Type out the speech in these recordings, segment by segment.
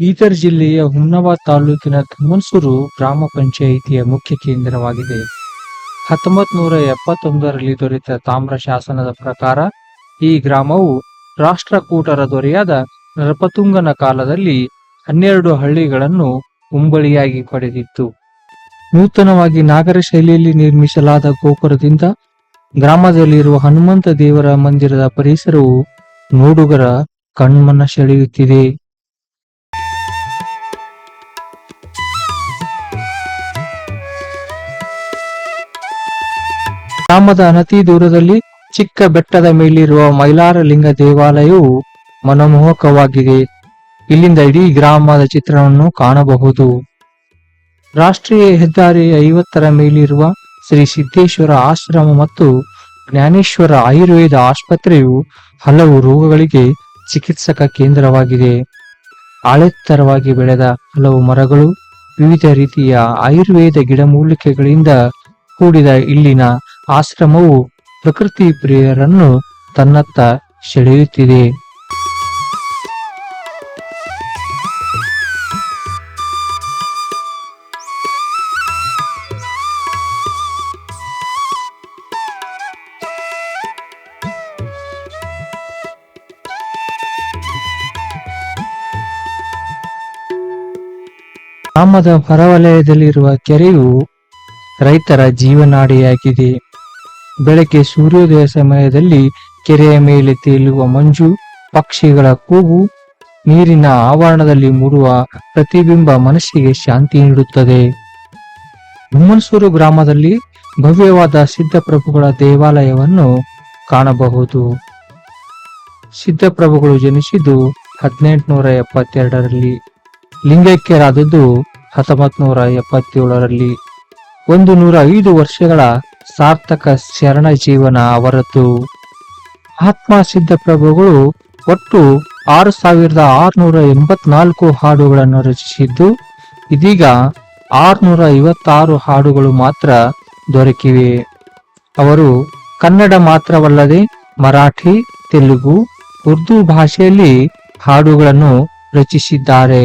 ಬೀದರ್ ಜಿಲ್ಲೆಯ ಹುಮ್ನಾಬಾದ್ ತಾಲೂಕಿನ ತುಮನ್ಸೂರು ಗ್ರಾಮ ಪಂಚಾಯಿತಿಯ ಮುಖ್ಯ ಕೇಂದ್ರವಾಗಿದೆ. ಹತ್ತೊಂಬತ್ ನೂರ ಎಪ್ಪತ್ತೊಂದರಲ್ಲಿ ದೊರೆತ ತಾಮ್ರ ಶಾಸನದ ಪ್ರಕಾರ, ಈ ಗ್ರಾಮವು ರಾಷ್ಟ್ರಕೂಟರ ದೊರೆಯಾದ ನರಪತುಂಗನ ಕಾಲದಲ್ಲಿ ಹನ್ನೆರಡು ಹಳ್ಳಿಗಳನ್ನು ಉಂಬಳಿಯಾಗಿ ಪಡೆದಿತ್ತು. ನೂತನವಾಗಿ ನಾಗರ ಶೈಲಿಯಲ್ಲಿ ನಿರ್ಮಿಸಲಾದ ಗೋಪುರದಿಂದ ಗ್ರಾಮದಲ್ಲಿರುವ ಹನುಮಂತ ದೇವರ ಮಂದಿರದ ಪರಿಸರವು ನೋಡುಗರ ಕಣ್ಮನ ಸೆಳೆಯುತ್ತಿದೆ. ಗ್ರಾಮದ ಅನತಿ ದೂರದಲ್ಲಿ ಚಿಕ್ಕ ಬೆಟ್ಟದ ಮೇಲಿರುವ ಮೈಲಾರಲಿಂಗ ದೇವಾಲಯವು ಮನಮೋಹಕವಾಗಿದೆ. ಇಲ್ಲಿಂದ ಇಡೀ ಗ್ರಾಮದ ಚಿತ್ರವನ್ನು ಕಾಣಬಹುದು. ರಾಷ್ಟ್ರೀಯ ಹೆದ್ದಾರಿ ಐವತ್ತರ ಮೇಲಿರುವ ಶ್ರೀ ಸಿದ್ದೇಶ್ವರ ಆಶ್ರಮ ಮತ್ತು ಜ್ಞಾನೇಶ್ವರ ಆಯುರ್ವೇದ ಆಸ್ಪತ್ರೆಯು ಹಲವು ರೋಗಗಳಿಗೆ ಚಿಕಿತ್ಸಕ ಕೇಂದ್ರವಾಗಿದೆ. ಆಳೆತ್ತರವಾಗಿ ಬೆಳೆದ ಹಲವು ಮರಗಳು ವಿವಿಧ ರೀತಿಯ ಆಯುರ್ವೇದ ಗಿಡಮೂಲಿಕೆಗಳಿಂದ ಕೂಡಿದ ಇಲ್ಲಿನ ಆಶ್ರಮವು ಪ್ರಕೃತಿ ಪ್ರಿಯರನ್ನು ತನ್ನತ್ತ ಸೆಳೆಯುತ್ತಿದೆ. ಗ್ರಾಮದ ಹೊರವಲಯದಲ್ಲಿರುವ ಕೆರೆಯು ರೈತರ ಜೀವನಾಡಿಯಾಗಿದೆ. ಬೆಳಗ್ಗೆ ಸೂರ್ಯೋದಯ ಸಮಯದಲ್ಲಿ ಕೆರೆಯ ಮೇಲೆ ತೇಲುವ ಮಂಜು, ಪಕ್ಷಿಗಳ ಕೂಗು, ನೀರಿನ ಆವರಣದಲ್ಲಿ ಮೂಡುವ ಪ್ರತಿಬಿಂಬ ಮನಸ್ಸಿಗೆ ಶಾಂತಿ ನೀಡುತ್ತದೆ. ಹುಮ್ಮನ್ಸೂರು ಗ್ರಾಮದಲ್ಲಿ ಭವ್ಯವಾದ ಸಿದ್ಧಪ್ರಭುಗಳ ದೇವಾಲಯವನ್ನು ಕಾಣಬಹುದು. ಸಿದ್ಧಪ್ರಭುಗಳು ಜನಿಸಿದ್ದು ಹದಿನೆಂಟುನೂರ ಎಪ್ಪತ್ತೆರಡರಲ್ಲಿ, ಲಿಂಗೈಕ್ಯರಾದದ್ದು ಹತ್ತೊಂಬತ್ತು ನೂರ ಎಪ್ಪತ್ತೇಳರಲ್ಲಿ. ಒಂದು ನೂರ ಐದು ವರ್ಷಗಳ ಸಾರ್ಥಕ ಶರಣ ಜೀವನ ಅವರದ್ದು. ಆತ್ಮ ಸಿದ್ಧಪ್ರಭುಗಳು ಒಟ್ಟು ಆರು ಸಾವಿರದ ಆರುನೂರ ಎಂಬತ್ನಾಲ್ಕು ಹಾಡುಗಳನ್ನು ರಚಿಸಿದ್ದು, ಇದೀಗ ಆರುನೂರ ಐವತ್ತಾರು ಹಾಡುಗಳು ಮಾತ್ರ ದೊರಕಿವೆ. ಅವರು ಕನ್ನಡ ಮಾತ್ರವಲ್ಲದೆ ಮರಾಠಿ, ತೆಲುಗು, ಉರ್ದು ಭಾಷೆಯಲ್ಲಿ ಹಾಡುಗಳನ್ನು ರಚಿಸಿದ್ದಾರೆ.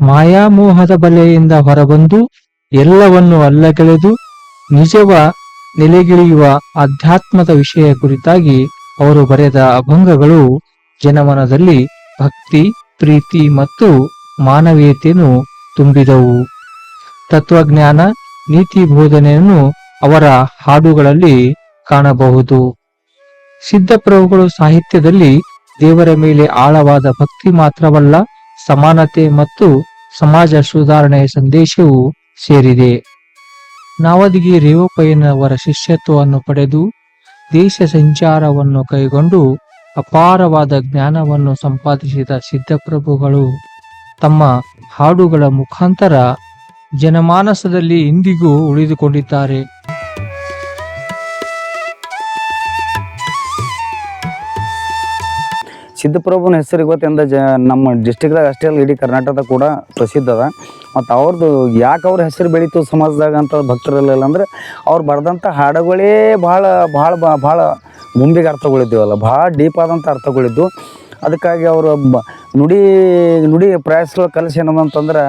ಮಾಯಾಮೋಹದ ಬಲೆಯಿಂದ ಹೊರಬಂದು ಎಲ್ಲವನ್ನು ಅಲ್ಲಗೆಳೆದು ನಿಜವ ನೆಲೆಗಿಳಿಯುವ ಆಧ್ಯಾತ್ಮದ ವಿಷಯ ಕುರಿತಾಗಿ ಅವರು ಬರೆದ ಅಭಂಗಗಳು ಜನಮನದಲ್ಲಿ ಭಕ್ತಿ, ಪ್ರೀತಿ ಮತ್ತು ಮಾನವೀಯತೆಯನ್ನು ತುಂಬಿದವು. ತತ್ವಜ್ಞಾನ, ನೀತಿ ಬೋಧನೆಯನ್ನು ಅವರ ಹಾಡುಗಳಲ್ಲಿ ಕಾಣಬಹುದು. ಸಿದ್ಧಪ್ರಭುಗಳು ಸಾಹಿತ್ಯದಲ್ಲಿ ದೇವರ ಮೇಲೆ ಆಳವಾದ ಭಕ್ತಿ ಮಾತ್ರವಲ್ಲ, ಸಮಾನತೆ ಮತ್ತು ಸಮಾಜ ಸುಧಾರಣೆಯ ಸಂದೇಶವು ಸೇರಿದೆ. ನಾವದಿಗೆ ರೇವಪ್ಪಯ್ಯನವರ ಶಿಷ್ಯತ್ವವನ್ನು ಪಡೆದು ದೇಶ ಸಂಚಾರವನ್ನು ಕೈಗೊಂಡು ಅಪಾರವಾದ ಜ್ಞಾನವನ್ನು ಸಂಪಾದಿಸಿದ ಸಿದ್ಧಪ್ರಭುಗಳು ತಮ್ಮ ಹಾಡುಗಳ ಮುಖಾಂತರ ಜನಮಾನಸದಲ್ಲಿ ಇಂದಿಗೂ ಉಳಿದುಕೊಂಡಿದ್ದಾರೆ. ಸಿದ್ಧಪ್ರಭುನ ಹೆಸರು ಇವತ್ತಿಂದ ಜ, ನಮ್ಮ ಡಿಸ್ಟಿಕ್ದಾಗ ಅಷ್ಟೇ ಅಲ್ಲ, ಇಡೀ ಕರ್ನಾಟಕದಾಗ ಕೂಡ ಪ್ರಸಿದ್ಧ ಅದ. ಮತ್ತು ಅವ್ರದ್ದು ಯಾಕೆ ಅವ್ರ ಹೆಸರು ಬೆಳೀತು ಸಮಾಜದಾಗ ಅಂತ ಭಕ್ತರಲ್ಲ ಅಂದ್ರೆ, ಅವ್ರು ಬರೆದಂಥ ಹಾಡುಗಳೇ ಭಾಳ ಭಾಳ ಭಾಳ ಗುಂಬಿಗೆ ಅರ್ಥಗಳಿದ್ದೀವಲ್ಲ ಭಾಳ ಡೀಪ್ ಆದಂಥ ಅರ್ಥಗಳಿದ್ದು ಅದಕ್ಕಾಗಿ ಅವರು ಬ, ನುಡಿ ನುಡಿ ಪ್ರಯಾಸಗಳು ಕಲಸಿ ಏನಂತಂದ್ರೆ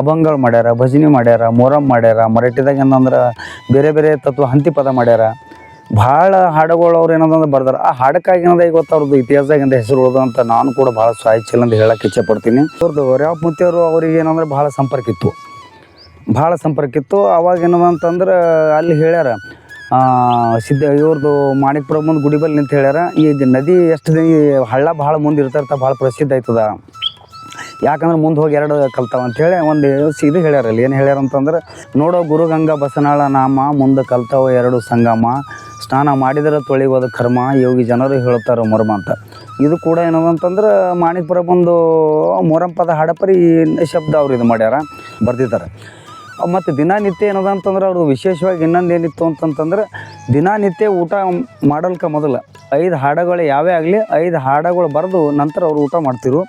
ಅಭಂಗಳು ಮಾಡ್ಯಾರ, ಭಜನೆ ಮಾಡ್ಯಾರ ಮೊರಮ್ ಮಾಡ್ಯಾರ, ಮರಾಠಿದಾಗ ಏನಂದ್ರೆ, ಬೇರೆ ಬೇರೆ ತತ್ವ ಹಂತಿ ಪದ ಮಾಡ್ಯಾರ. ಭಾಳ ಹಾಡುಗಳು ಅವ್ರು ಏನಂದ್ರೆ ಬರ್ದಾರ. ಆ ಹಾಡಕ್ಕಾಗಿ ಏನದ ಇವತ್ತು ಅವ್ರದ್ದು ಇತಿಹಾಸದಾಗಿಂದ ಹೆಸರು ಉಳಿದಂತ ನಾನು ಕೂಡ ಭಾಳ ಸಾಹಿತ್ಯ ಅಂತ ಹೇಳಕ್ಕೆ ಇಚ್ಛೆ ಪಡ್ತೀನಿ. ಅವ್ರದ್ದು ರ್ಯಾಪ್ ಮುತ್ತಿಯವರು ಅವ್ರಿಗೆ ಏನಂದ್ರೆ ಭಾಳ ಸಂಪರ್ಕ ಇತ್ತು. ಭಾಳ ಸಂಪರ್ಕ ಇತ್ತು. ಅವಾಗ ಏನದ ಅಂತಂದ್ರೆ ಅಲ್ಲಿ ಹೇಳ್ಯಾರ ಸಿದ್ಧ ಇವ್ರದ್ದು ಮಾಣಿಕ್ಪುರ ಮುಂದೆ ಗುಡಿಬಲ್ ಬಲ್ಲಿ ನಿಂತು ಹೇಳ್ಯಾರ, ಈ ನದಿ ಎಷ್ಟು ದಿನ ಹಳ್ಳ ಭಾಳ ಮುಂದೆ ಇರ್ತಾರ ಭಾಳ ಪ್ರಸಿದ್ಧ ಆಯ್ತದ. ಯಾಕಂದ್ರೆ ಮುಂದೆ ಹೋಗಿ ಎರಡು ಕಲ್ತಾವ ಅಂತೇಳಿ ಒಂದು ಇದು ಹೇಳ್ಯಾರಲ್ಲಿ ಏನು ಹೇಳ್ಯಾರ ಅಂತಂದ್ರೆ, ನೋಡೋ ಗುರುಗಂಗಾ ಬಸನಾಳ ನಾಮ, ಮುಂದೆ ಕಲ್ತಾವ ಎರಡು ಸಂಗಮ ಸ್ನಾನ ಮಾಡಿದರೆ ತೊಳೆಯುವುದು ಕರ್ಮ, ಯೋಗಿ ಜನರು ಹೇಳ್ತಾರೆ ಮೊರಮ ಅಂತ. ಇದು ಕೂಡ ಏನದಂತಂದ್ರೆ ಮಾಣಿಕ್ಪುರ ಬಂದು ಮೊರಂ ಪದ ಹಡಪರಿ ಶಬ್ದ ಅವ್ರು ಇದು ಮಾಡ್ಯಾರ, ಬರ್ದಿದ್ದಾರೆ. ಮತ್ತು ದಿನನಿತ್ಯ ಏನದ ಅಂತಂದ್ರೆ ಅವರು ವಿಶೇಷವಾಗಿ ಇನ್ನೊಂದು ಏನಿತ್ತು ಅಂತಂತಂದ್ರೆ ದಿನನಿತ್ಯ ಊಟ ಮಾಡಲ್ಕ ಮೊದಲು ಐದು ಹಾಡಗಳು ಯಾವೇ ಆಗಲಿ ಐದು ಹಾಡಗಳು ಬರೆದು ನಂತರ ಅವರು ಊಟ ಮಾಡ್ತಿರು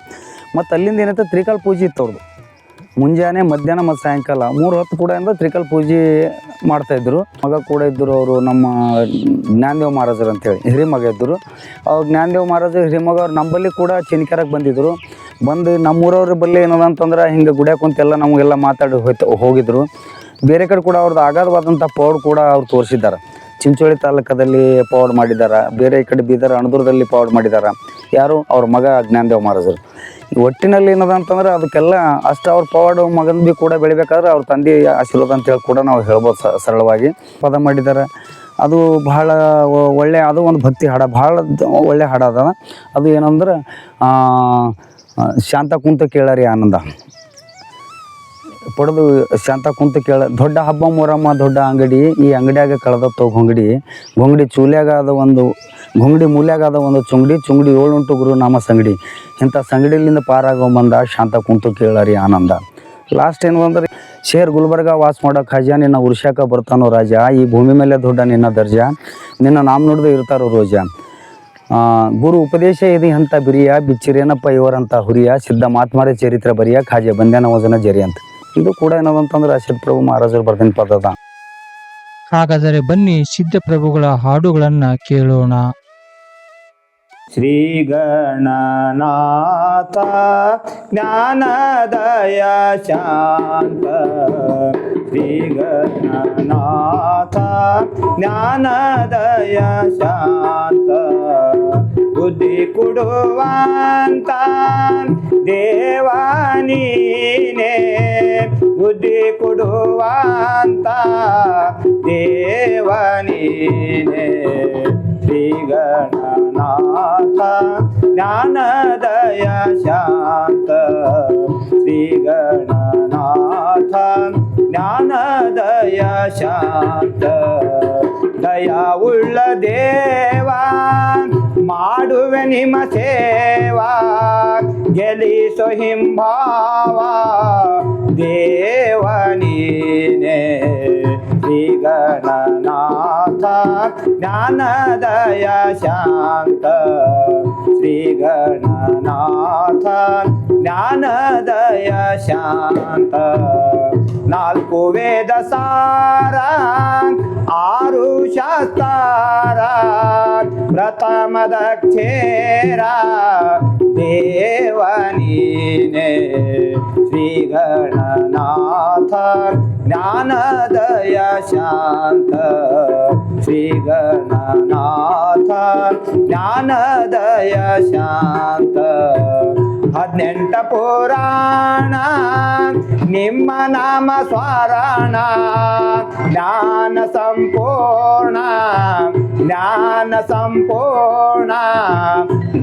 ಮತ್ತು ಅಲ್ಲಿಂದ ಏನಂತ ತ್ರಿಕಾಲ್ ಪೂಜೆ ಇತ್ತು ಅವ್ರದ್ದು. ಮುಂಜಾನೆ ಮಧ್ಯಾಹ್ನ ಮತ್ತು ಸಾಯಂಕಾಲ, ಮೂರು ಹೊತ್ತು ಕೂಡ ಅಂದ್ರೆ ತ್ರಿಕಲ್ ಪೂಜೆ ಮಾಡ್ತಾಯಿದ್ರು ಮಗ ಕೂಡ ಇದ್ದರು ಅವರು ನಮ್ಮ ಜ್ಞಾನದೇವ ಮಹಾರಾಜರು ಅಂತೇಳಿ ಹಿರಿಮಗ ಇದ್ದರು ಅವ್ರು ಜ್ಞಾನದೇವ ಮಹಾರಾಜರು ಹಿರಿಮಗ ಅವ್ರು ನಂಬಲ್ಲಿ ಕೂಡ ಚಿನಿಕೆರಕ್ಕೆ ಬಂದಿದ್ದರು ಬಂದು ನಮ್ಮೂರವ್ರ ಬಲ್ಲಿ ಏನದ ಅಂತಂದ್ರೆ ಹಿಂಗೆ ಗುಡ್ಯಾಗ ಕುಂತೆಲ್ಲ ನಮಗೆಲ್ಲ ಮಾತಾಡಿ ಹೋಯ್ತು ಹೋಗಿದ್ರು. ಬೇರೆ ಕಡೆ ಕೂಡ ಅವ್ರದ್ದು ಅಗಾಧವಾದಂಥ ಪೌಡ್ ಕೂಡ ಅವ್ರು ತೋರಿಸಿದ್ದಾರೆ. ಚಿಂಚೋಳಿ ತಾಲೂಕದಲ್ಲಿ ಪವಾಡ್ ಮಾಡಿದ್ದಾರೆ ಬೇರೆ ಕಡೆ ಬೀದರ್ ಅಣದೂರದಲ್ಲಿ ಪವರ್ ಮಾಡಿದ್ದಾರೆ ಯಾರು? ಅವ್ರ ಮಗ ಜ್ಞಾನದೇವ್ ಮಹಾರಾಜರು. ಒಟ್ಟಿನಲ್ಲಿ ಏನದ ಅಂತಂದ್ರೆ ಅದಕ್ಕೆಲ್ಲ ಅಷ್ಟು ಅವ್ರ ಪವಾಡ ಮಗನ ಬಿ ಕೂಡ ಬೆಳಿಬೇಕಾದ್ರೆ ಅವ್ರ ತಂದೆ ಆಶೀರ್ವಾದ ಅಂತೇಳಿ ಕೂಡ ನಾವು ಹೇಳ್ಬೋದು ಸರಳವಾಗಿ. ಪದ ಮಾಡಿದ್ದಾರೆ ಅದು ಬಹಳ ಒಳ್ಳೆ, ಅದು ಒಂದು ಭಕ್ತಿ ಹಾಡ. ಭಾಳ ಒಳ್ಳೆ ಹಾಡ ಅದ. ಅದು ಏನಂದ್ರೆ ಶಾಂತ ಕುಂತ ಕೇಳರಿ ಆನಂದ. ಪಡೆದು ಶಾಂತ ಕುಂತ ಕೇಳ, ದೊಡ್ಡ ಹಬ್ಬ ಮೂರಮ್ಮ, ದೊಡ್ಡ ಅಂಗಡಿ, ಈ ಅಂಗಡಿಯಾಗ ಕಳೆದತ್ತೋ ಗೊಂಗಡಿ. ಗೊಂಗಡಿ ಚೂಲ್ಯಾಗ ಅದ ಒಂದು, ಗೊಂಗಡಿ ಮೂಲ್ಯಾಗ ಅದ ಒಂದು ಚುಂಗಡಿ ಚುಂಗಡಿ ಏಳುಂಟು ಗುರು ನಾಮ ಸಂಗಡಿ. ಇಂಥ ಸಂಗಡಿಲಿಂದ ಪಾರಾಗೋ ಬಂದ ಶಾಂತ ಕುಂತು ಕೇಳರಿ ಆನಂದ. ಲಾಸ್ಟ್ ಏನು ಅಂದ್ರೆ ಶೇರ್ ಗುಲ್ಬರ್ಗ ವಾಸ ಮಾಡೋ ಖಜಾ ನಿನ್ನ ಉರ್ಷಾಕ ಬರ್ತಾನೋ ರಾಜ, ಈ ಭೂಮಿ ಮೇಲೆ ದೊಡ್ಡ ನಿನ್ನ ದರ್ಜ, ನಿನ್ನ ನಾಮ ನೋಡಿದ್ರೆ ಇರ್ತಾರೋ ರೋಜ. ಗುರು ಉಪದೇಶ ಇದೆ ಅಂತ ಬಿರಿಯ, ಬಿಚ್ಚಿರೇನಪ್ಪ ಇವರಂತ ಹುರಿಯ, ಸಿದ್ಧ ಮಾತ್ಮಾರೆ ಚರಿತ್ರೆ ಬರಿಯ, ಖಾಜೆ ಬಂದ್ಯಾನ ವಜನ ಜರಿ ಅಂತ ಇದು ಕೂಡ ಏನದಂತಂದ್ರೆ ಪ್ರಭು ಮಹಾರಾಜರು ಬರ್ದಿನ ಪದದ. ಹಾಗಾದರೆ ಬನ್ನಿ ಸಿದ್ಧಪ್ರಭುಗಳ ಹಾಡುಗಳನ್ನ ಕೇಳೋಣ. ಶ್ರೀ ಗಣನಾಥ ಜ್ಞಾನದಯ ಶಾಂತ. ಶ್ರೀ ಗಣನಾಥ ಜ್ಞಾನದಯ ಶಾಂತ. ಬುದ್ಧಿ ಕೊಡುವಂತ ದೇವಾನೀನೇ ಬುದ್ಧಿ ಕೊಡುವಂತ ದೇವನೀನೇ ಶ್ರೀ ಗಣನಾಥ ಜ್ಞಾನದಯ ಶಾಂತ ಶ್ರೀ ಗಣನಾಥ ಜ್ಞಾನದಯ ಶಾಂತ ದಯಾವುಳ್ಳ ದೇವ ಮಾಡುವೆ ನಿಮ್ಮ ಸೇವಾ ಗೆಲಿಸೋ ಹಿಂಭಾವ ದೇವನೀನೇ ಶ್ರೀ ಗಣನಾಥ ಜ್ಞಾನದಯ ಶಾಂತ ಶ್ರೀ ಗಣನಾಥ ಜ್ಞಾನದಯ ಶಾಂತ ನಾಲ್ಕು ವೇದ ಸಾರ ಆರು ಶಾಸ್ತಾರ ಪ್ರಥಮದಕ್ಷೇರ ದೇವನೀನೇ ಶ್ರೀ ಗಣನಾಥ ಜ್ಞಾನದಯ ಶಾಂತ ಶ್ರೀ ಗಣನಾಥ ಜ್ಞಾನದಯ ಶಾಂತ ಹದಿನೆಂಟ ಪುರಾಣ ನಿಮ್ಮ ನಾಮ ಸ್ಮರಣ ಜ್ಞಾನ ಸಂಪೂರ್ಣ ಜ್ಞಾನ ಸಂಪೂರ್ಣ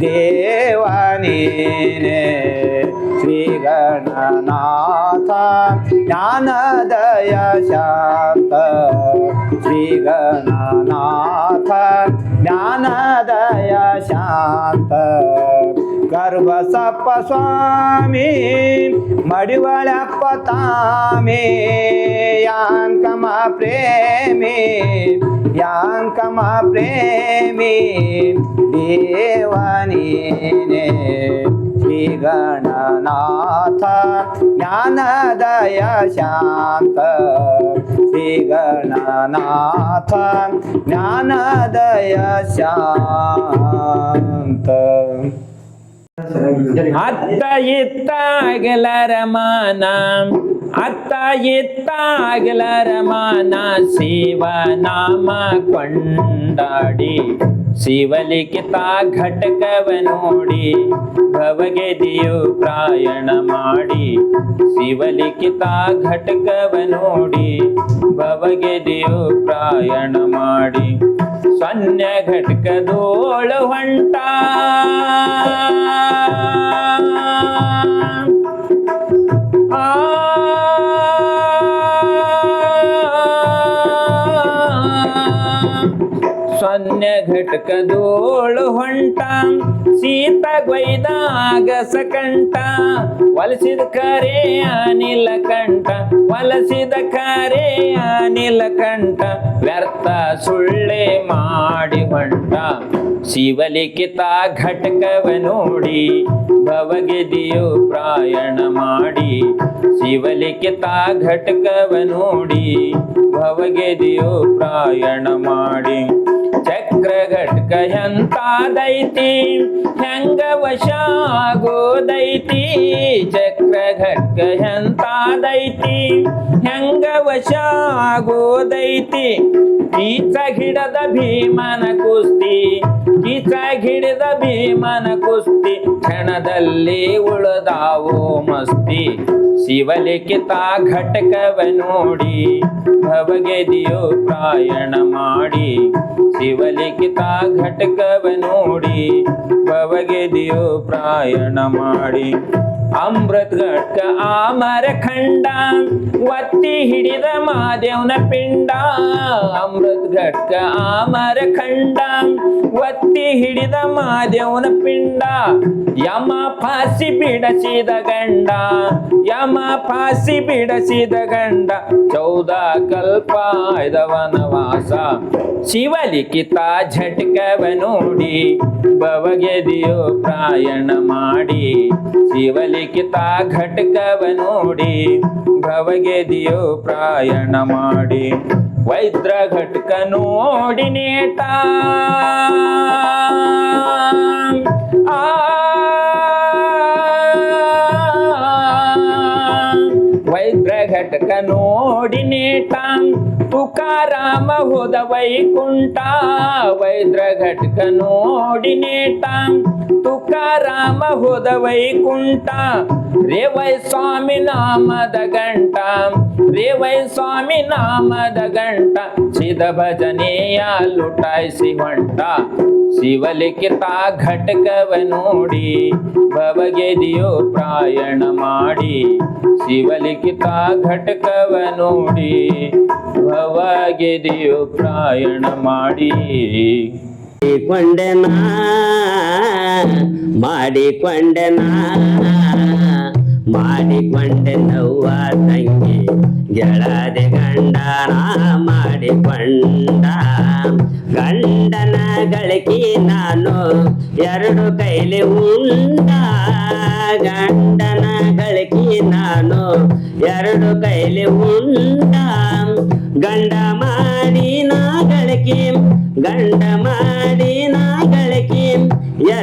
ದೇವನೀನೇ ಶ್ರೀ ಗಣನಾಥ ಜ್ಞಾನದಯ ಶಾಂತ ಶ್ರೀ ಗಣನಾಥ ಜ್ಞಾನದಯ ಶಾಂತ ಗರ್ಭಸಪ್ಪ ಸ್ವಾಮಿ ಮಡಿವಳಪ್ಪ ತಾಮಿ ಯಾಂಕಮ ಪ್ರೇಮಿ ಯಾಂಕಮ ಪ್ರೇಮಿ ದೇವನೀನೇ ಶ್ರೀ ಗಣನಾಥ ಜ್ಞಾನದಯ ಶಾಂತ ಶ್ರೀ ಗಣನಾಥ ಜ್ಞಾನದಯ ಶಾಂತ ಅತ್ತ ಇತ್ತ ಮಾನ, ಅತ್ತ ಇತ್ತ ಮಾನ ಶಿವ ನಾಮ ಕೊಂಡಾಡಿ, ಶಿವಲಿಖಿತ ಘಟಕವ ನೋಡಿ, ಭವಗೆದಿಯು ಪ್ರಾಯಣ ಮಾಡಿ, ಶಿವಲಿಖಿತ ಘಟಕವ ನೋಡಿ, ಭವಗೆದಿಯು ಪ್ರಾಯಣ ಮಾಡಿ. ಸೊನ್ನೆ ಘಟಕದೋಳು ಹೊಂಟ. ಘಟಕದೋಳು ಹೊಂಟ, ಸೀತ ಗೊಯ್ದಾಗ ಸಕಂಠ ವಲಸಿದ ಕರೆ ಅನಿಲ ಕಂಠ, ವಲಸಿದ ಕರೆ ಅನಿಲ ಕಂಠ, ವ್ಯರ್ಥ ಸುಳ್ಳೆ ಮಾಡಿ ಹೊಂಟ. ಶಿವಲಿಖಿತ ಘಟಕವ ನೋಡಿ, ಭವಗೆದಿಯು ಪ್ರಾಯಣ ಮಾಡಿ. ಶಿವಲಿಖಿತ ಘಟಕವ ನೋಡಿ, ಭವಗೆದಿಯು ಪ್ರಾಯಣ ಮಾಡಿ. ಚಕ್ರ ಘಟ್ಕ ಘಟಕ ಎಂತಾದೈತಿ ಹೆಂಗ ವಶ ಆಗೋದೈತಿ ಚಕ್ರ ಘಟ್ಕ ಎಂತಾದೈತಿ ಹೆಂಗ ವಶ ಆಗೋದೈತಿ ಈಚ ಹಿಡದ ಭೀಮನ ಕುಸ್ತಿ ಈಚ ಹಿಡಿದ ಭೀಮನ ಕುಸ್ತಿ ಕ್ಷಣದಲ್ಲಿ ಉಳದಾವೋ ಮಸ್ತಿ. ಶಿವಲಿಖಿತ ಘಟಕವ ನೋಡಿ, ಭವಗೆದಿಯೋ ಪ್ರಾಯಣ ಮಾಡಿ. ಶಿವಲಿಖಿತ ಘಟಕವ ನೋಡಿ, ಭವಗೆದಿಯೋ ಪ್ರಾಯಣ ಮಾಡಿ. ಅಮೃತ್ ಘಟ್ಕ ಆಮರ ಖಂಡ, ಒತ್ತಿ ಹಿಡಿದ ಮಾದೇವನ ಪಿಂಡ. ಅಮೃತ್ ಘಟ್ಕ ಆಮರ ಖಂಡ, ಒತ್ತಿ ಹಿಡಿದ ಮಾದೇವನ ಪಿಂಡ. ಯಮ ಫಾಸಿ ಬಿಡಸಿದ ಗಂಡ. ಯಮ ಫಾಸಿ ಬಿಡಸಿದ ಗಂಡ. ಚೌದ ಕಲ್ಪ ವನವಾಸ ಶಿವಲಿಖಿತ ಝಟ್ಕವ ನೋಡಿ ಬವಗೆದಿಯೋ ಪ್ರಾಯಣ ಮಾಡಿ. ಶಿವಲಿಖಿತ ಘಟ್ಕವ ನೋಡಿ ಭವಗೆದಿಯೋ ಪ್ರಾಯಣ ಮಾಡಿ. ವೈದ್ರ ಘಟ್ಕ ನೋಡಿ ನೇಟ ಆ ವೈದ್ರ ಘಟಕ ನೋಡಿ ನೇಟ ತುಕಾರಾಮ ಹೋದ ವೈಕುಂಠ ವೈದ್ರ ಘಟಕ ನೋಡಿ ನೇಟ ತುಕಾರಾಮ ಹೋದ ವೈಕುಂಠ ರೇವೈ ಸ್ವಾಮಿ ನಾಮದ ಗಂಟ ರೇವೈ ಸ್ವಾಮಿ ನಾಮದ ಗಂಟ ಸಿದ ಭಜನೆಯ ಲುಟಾಯಿಸಿ ಹೊಂಟ ಶಿವಲಿಖಿತ ಘಟಕವ ನೋಡಿ ಭವಗೆದಿಯೋ ಪ್ರಾಯಣ ಮಾಡಿ. ಶಿವಲಿಖಿತ ಘಟಕವ ನೋಡಿ ಭವಗೆದಿಯೋ ಪ್ರಾಯಣ ಮಾಡಿ. ಮಾಡಿಕೊಂಡೆನಾ ಮಾಡಿಕೊಂಡೆನಾ. ಮಾಡಿಕೊಂಡೆ ನವ್ವ ತಂಗಿ ಗೆಳದೆ ಗಂಡನ ಮಾಡಿಕೊಂಡ ಗಂಡನ ಗಳಿಕೆ ನಾನು ಎರಡು ಕೈಲಿ ಉಂಡ. ಗಂಡನ ಗಳಿಕೆ ನಾನು ಎರಡು ಕೈಲಿ ಉಂಡ. ಗಂಡ ಮಾಡಿ ನಾ ಗಳಿಕೆ, ಗಂಡ ಮಾಡಿ ನಾ ಗಳಿಕೆ.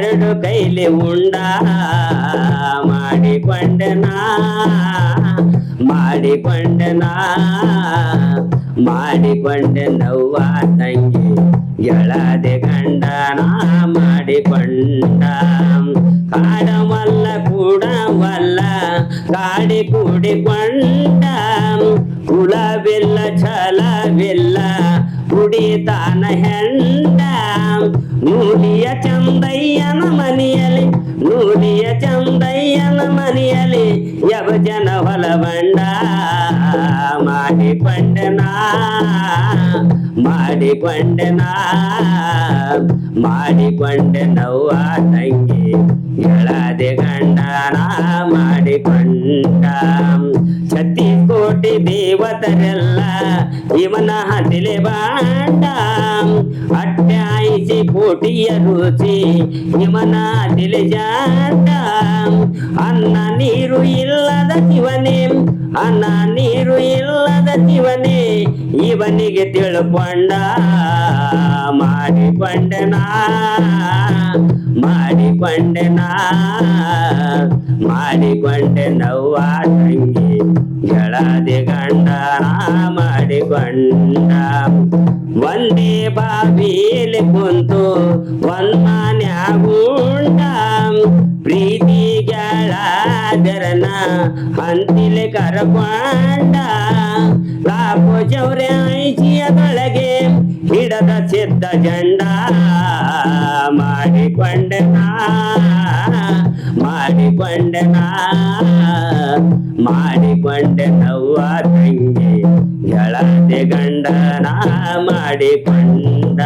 ಎರಡು ಕೈಲಿ ಉಂಡ ಮಾಡಿಕೊಂಡನ? ಮಾಡಿಕೊಂಡನ? ಮಾಡಿಕೊಂಡೆ ನವ್ವ ತಂಗಿ ಗೆಳದೆ ಗಂಡನ ಮಾಡಿಕೊಂಡ. ಕಾಡವಲ್ಲ ಕೂಡವಲ್ಲ, ಕಾಡಿ ಕೂಡಿಕೊಂಡ. ಕುಲವಿಲ್ಲ, ಛಲವಿಲ್ಲ, ಕುಡಿತಾನ ಹೆಂಡ. ನೂಲಿಯ ಚಂದಯ್ಯನ ಮನೆಯಲ್ಲಿ ನೂಲಿಯ ಚಂದಯ್ಯನ ಮನೆಯಲ್ಲಿ ಯವ ಜನ ಹೊಲಬಂಡ ಮಾಡಿಕೊಂಡನ ಮಾಡಿಕೊಂಡನ ಮಾಡಿಕೊಂಡೆ ತಂಗಿ, ಹೇಳದೆ ಗಂಡನ ಮಾಡಿಕೊಂಡ. ಛತ್ತಿ ಕೋಟಿ ದೇವತರೆಲ್ಲ ಇವನ ಹಸಿಲೆ ಬಾಂಡ. ಅಟ್ಟಾಯಿಸಿ ಕೋಟಿಯ ರುಚಿ ಇವನ ಹಸಿಲೆ ಜಾಂಡ ಅನ್ನ ನೀರು ಇಲ್ಲದ ಶಿವನೇ, ಅನ್ನ ನೀರು ಇಲ್ಲದ ಶಿವನೇ ಇವನಿಗೆ ತಿಳ್ಕೊಂಡ ಮಾಡಿಕೊಂಡೆನಾ ಮಾಡಿಕೊಂಡೆನಾ? ಮಾಡಿಕೊಂಡೆ ನವ್ವ ತಂಗಿ. ಗೆಳದೆ ಗಂಡನ ಮಾಡಿಕೊಂಡ. ಒಂದೇ ಬಾವಿಯಲ್ಲಿ ಕುಂತು ಒಂದ್ಮಾನ್ಯಾಗುಂಡ ಪ್ರೀತಿ ಗೆಳದರನ ಹಂತಿಲೆ ಕರಕೊಂಡ. ಲಾಪು ಚೌರೆ ಐಚಿಯದೊಳಗೆ ಹಿಡದ ಸಿದ್ಧ ಜಂಡ. ಮಾಡಿಕೊಂಡೆನಾ ಮಾಡಿಕೊಂಡನಾ ಮಾಡಿಕೊಂಡನವ್ವ ತಂಗಿ ಗೆಳದೆ ಗಂಡನ ಮಾಡಿಕೊಂಡ